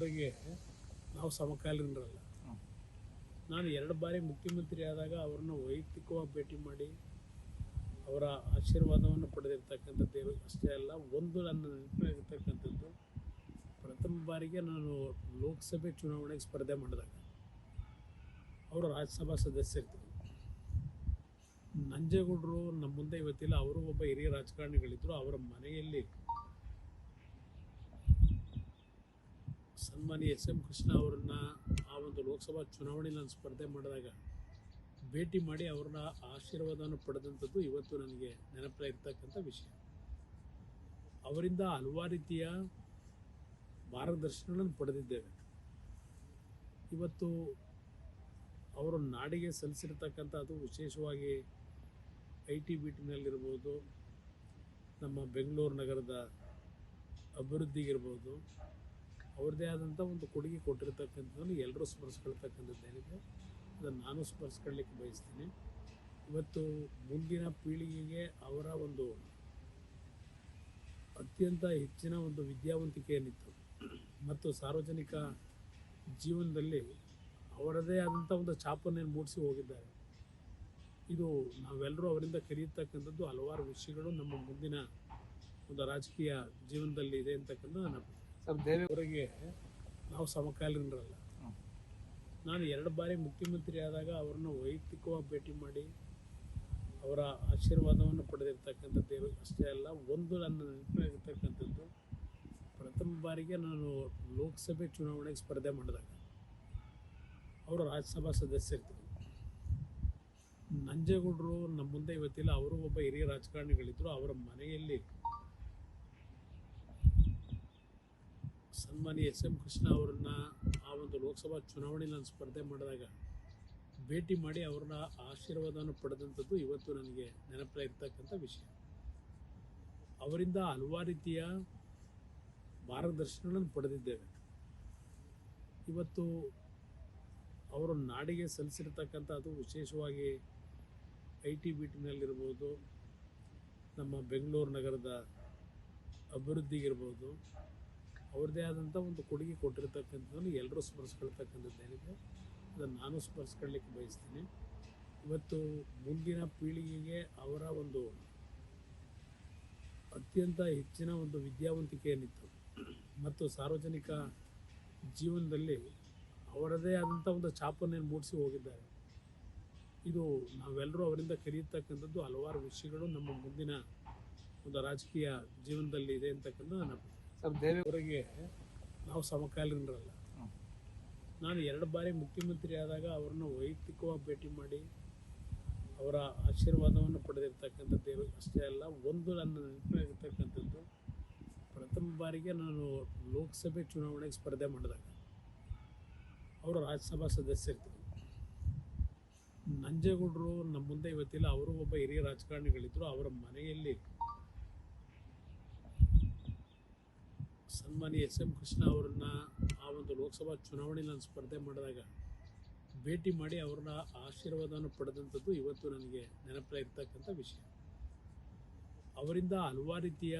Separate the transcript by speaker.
Speaker 1: ಅವರಿಗೆ ನಾವು ಸಮಕಾಲೀನರಲ್ಲ. ನಾನು ಎರಡು ಬಾರಿ ಮುಖ್ಯಮಂತ್ರಿ ಆದಾಗ ಅವ್ರನ್ನ ವೈಯಕ್ತಿಕವಾಗಿ ಭೇಟಿ ಮಾಡಿ ಅವರ ಆಶೀರ್ವಾದವನ್ನು ಪಡೆದಿರ್ತಕ್ಕಂಥದ್ದು ಅಷ್ಟೇ ಅಲ್ಲ, ಒಂದು ನನ್ನ ನೆನಪಿನಾಗಿರ್ತಕ್ಕಂಥದ್ದು ಪ್ರಥಮ ಬಾರಿಗೆ ನಾನು ಲೋಕಸಭೆ ಚುನಾವಣೆಗೆ ಸ್ಪರ್ಧೆ ಮಾಡಿದಾಗ ಅವರು ರಾಜ್ಯಸಭಾ ಸದಸ್ಯರಿದ್ದರು ನಂಜೇಗೌಡರು ನಮ್ಮ ಮುಂದೆ ಇವತ್ತಿಲ್ಲ, ಅವರು ಒಬ್ಬ ಹಿರಿಯ ರಾಜಕಾರಣಿಗಳಿದ್ರು, ಅವರ ಮನೆಯಲ್ಲಿ ಸನ್ಮಾನ್ಯ ಎಸ್ ಎಂ ಕೃಷ್ಣ ಅವರನ್ನ ಆ ಒಂದು ಲೋಕಸಭಾ ಚುನಾವಣೆ ನಾನು ಸ್ಪರ್ಧೆ ಮಾಡಿದಾಗ ಭೇಟಿ ಮಾಡಿ ಅವ್ರನ್ನ ಆಶೀರ್ವಾದವನ್ನು ಪಡೆದಂಥದ್ದು ಇವತ್ತು ನನಗೆ ನೆನಪಿರ್ತಕ್ಕಂಥ ವಿಷಯ. ಅವರಿಂದ ಹಲವಾರು ರೀತಿಯ ಮಾರ್ಗದರ್ಶನಗಳನ್ನು ಪಡೆದಿದ್ದೇವೆ. ಇವತ್ತು ಅವರು ನಾಡಿಗೆ ಸಲ್ಲಿಸಿರ್ತಕ್ಕಂಥ ಅದು ವಿಶೇಷವಾಗಿ ಐ ಟಿ ಬಿ ಟಿನಲ್ಲಿರ್ಬೋದು ನಮ್ಮ ಬೆಂಗಳೂರು ನಗರದ ಅಭಿವೃದ್ಧಿಗಿರ್ಬೋದು ಅವ್ರದ್ದೇ ಆದಂಥ ಒಂದು ಕೊಡುಗೆ ಕೊಟ್ಟಿರ್ತಕ್ಕಂಥದ್ದನ್ನು ಎಲ್ಲರೂ ಸ್ಮರಿಸ್ಕೊಳ್ತಕ್ಕಂಥದ್ದೇನಿದೆ ಅದನ್ನು ನಾನು ಸ್ಮರಿಸ್ಕೊಳ್ಳಿಕ್ಕೆ ಬಯಸ್ತೀನಿ. ಇವತ್ತು ಮುಂದಿನ ಪೀಳಿಗೆಗೆ ಅವರ ಒಂದು ಅತ್ಯಂತ ಹೆಚ್ಚಿನ ಒಂದು ವಿದ್ಯಾವಂತಿಕೆ ಏನಿತ್ತು ಮತ್ತು ಸಾರ್ವಜನಿಕ ಜೀವನದಲ್ಲಿ ಅವರದೇ ಆದಂಥ ಒಂದು ಛಾಪನ್ನು ಮೂಡಿಸಿ ಹೋಗಿದ್ದಾರೆ. ಇದು ನಾವೆಲ್ಲರೂ ಅವರಿಂದ ಕಲಿಯತಕ್ಕಂಥದ್ದು ಹಲವಾರು ವಿಷಯಗಳು ನಮ್ಮ ಮುಂದಿನ ಒಂದು ರಾಜಕೀಯ ಜೀವನದಲ್ಲಿ ಇದೆ ಅಂತಕ್ಕಂಥ ನನ್ನ.
Speaker 2: ಸರ್
Speaker 1: ದೇವೇಗೌಡರಿಗೆ ನಾವು ಸಮಕಾಲೀನರಲ್ಲ. ನಾನು ಎರಡು ಬಾರಿ ಮುಖ್ಯಮಂತ್ರಿ ಆದಾಗ ಅವ್ರನ್ನ ವೈಯಕ್ತಿಕವಾಗಿ ಭೇಟಿ ಮಾಡಿ ಅವರ ಆಶೀರ್ವಾದವನ್ನು ಪಡೆದಿರ್ತಕ್ಕಂಥ ದೇವರು ಅಷ್ಟೇ ಅಲ್ಲ ಒಂದು ನನ್ನ ನೆನಪಿನಾಗಿರ್ತಕ್ಕಂಥದ್ದು ಪ್ರಥಮ ಬಾರಿಗೆ ನಾನು ಲೋಕಸಭೆ ಚುನಾವಣೆಗೆ ಸ್ಪರ್ಧೆ ಮಾಡಿದಾಗ ಅವರು ರಾಜ್ಯಸಭಾ ಸದಸ್ಯರಿದ್ದರು ನಂಜೇಗೌಡರು ನಮ್ಮ ಮುಂದೆ ಇವತ್ತಿಲ್ಲ ಅವರು ಒಬ್ಬ ಹಿರಿಯ ರಾಜಕಾರಣಿಗಳಿದ್ರು ಅವರ ಮನೆಯಲ್ಲಿ ಸನ್ಮಾನ್ಯ ಎಸ್ ಎಂ ಕೃಷ್ಣ ಅವರನ್ನ ಆ ಒಂದು ಲೋಕಸಭಾ ಚುನಾವಣೆ ನಾನು ಸ್ಪರ್ಧೆ ಮಾಡಿದಾಗ ಭೇಟಿ ಮಾಡಿ ಅವ್ರನ್ನ ಆಶೀರ್ವಾದವನ್ನು ಪಡೆದಂಥದ್ದು ಇವತ್ತು ನನಗೆ ನೆನಪಿರ್ತಕ್ಕಂಥ ವಿಷಯ. ಅವರಿಂದ ಹಲವಾರು ರೀತಿಯ ಮಾರ್ಗದರ್ಶನಗಳನ್ನು ಪಡೆದಿದ್ದೇವೆ. ಇವತ್ತು ಅವರು ನಾಡಿಗೆ ಸಲ್ಲಿಸಿರ್ತಕ್ಕಂಥ ಅದು ವಿಶೇಷವಾಗಿ ಐ ಟಿ ಬಿ ಟಿನಲ್ಲಿರ್ಬೋದು ನಮ್ಮ ಬೆಂಗಳೂರು ನಗರದ ಅಭಿವೃದ್ಧಿಗಿರ್ಬೋದು ಅವ್ರದ್ದೇ ಆದಂಥ ಒಂದು ಕೊಡುಗೆ ಕೊಟ್ಟಿರ್ತಕ್ಕಂಥದ್ದನ್ನು ಎಲ್ಲರೂ ಸ್ಮರಿಸ್ಕೊಳ್ತಕ್ಕಂಥದ್ದೇನಿದೆ ಅದನ್ನು ನಾನು ಸ್ಮರಿಸ್ಕೊಳ್ಳಿಕ್ಕೆ ಬಯಸ್ತೀನಿ. ಇವತ್ತು ಮುಂದಿನ ಪೀಳಿಗೆಗೆ ಅವರ ಒಂದು ಅತ್ಯಂತ ಹೆಚ್ಚಿನ ಒಂದು ವಿದ್ಯಾವಂತಿಕೆ ಏನಿತ್ತು ಮತ್ತು ಸಾರ್ವಜನಿಕ ಜೀವನದಲ್ಲಿ ಅವರದೇ ಆದಂಥ ಒಂದು ಛಾಪನ್ನು ಮೂಡಿಸಿ ಹೋಗಿದ್ದಾರೆ. ಇದು ನಾವೆಲ್ಲರೂ ಅವರಿಂದ ಕಲಿಯತಕ್ಕಂಥದ್ದು ಹಲವಾರು ವಿಷಯಗಳು ನಮ್ಮ ಮುಂದಿನ ಒಂದು ರಾಜಕೀಯ ಜೀವನದಲ್ಲಿ ಇದೆ ಅಂತಕ್ಕಂಥ ನನ್ನ.
Speaker 2: ಸರ್
Speaker 1: ದೇವೇಗೌಡರಿಗೆ ನಾವು ಸಮಕಾಲೀನರಲ್ಲ. ನಾನು ಎರಡು ಬಾರಿ ಮುಖ್ಯಮಂತ್ರಿ ಆದಾಗ ಅವ್ರನ್ನ ವೈಯಕ್ತಿಕವಾಗಿ ಭೇಟಿ ಮಾಡಿ ಅವರ ಆಶೀರ್ವಾದವನ್ನು ಪಡೆದಿರ್ತಕ್ಕಂಥ ದೇವ ಅಷ್ಟೇ ಅಲ್ಲ ಒಂದು ನನ್ನ ನೆನಪಿನಾಗಿರ್ತಕ್ಕಂಥದ್ದು ಪ್ರಥಮ ಬಾರಿಗೆ ನಾನು ಲೋಕಸಭೆ ಚುನಾವಣೆಗೆ ಸ್ಪರ್ಧೆ ಮಾಡಿದಾಗ ಅವರು ರಾಜ್ಯಸಭಾ ಸದಸ್ಯರಿದ್ದರು ನಂಜೇಗೌಡರು ನಮ್ಮ ಮುಂದೆ ಇವತ್ತಿಲ್ಲ ಅವರು ಒಬ್ಬ ಹಿರಿಯ ರಾಜಕಾರಣಿಗಳಿದ್ದರು ಅವರ ಮನೆಯಲ್ಲಿ ಸನ್ಮಾನ್ಯ ಎಸ್ ಎಂ ಕೃಷ್ಣ ಅವರನ್ನು ಆ ಒಂದು ಲೋಕಸಭಾ ಚುನಾವಣೆ ನಾನು ಸ್ಪರ್ಧೆ ಮಾಡಿದಾಗ ಭೇಟಿ ಮಾಡಿ ಅವ್ರನ್ನ ಆಶೀರ್ವಾದವನ್ನು ಪಡೆದಂಥದ್ದು ಇವತ್ತು ನನಗೆ ನೆನಪಿರ್ತಕ್ಕಂಥ ವಿಷಯ. ಅವರಿಂದ ಹಲವಾರು ರೀತಿಯ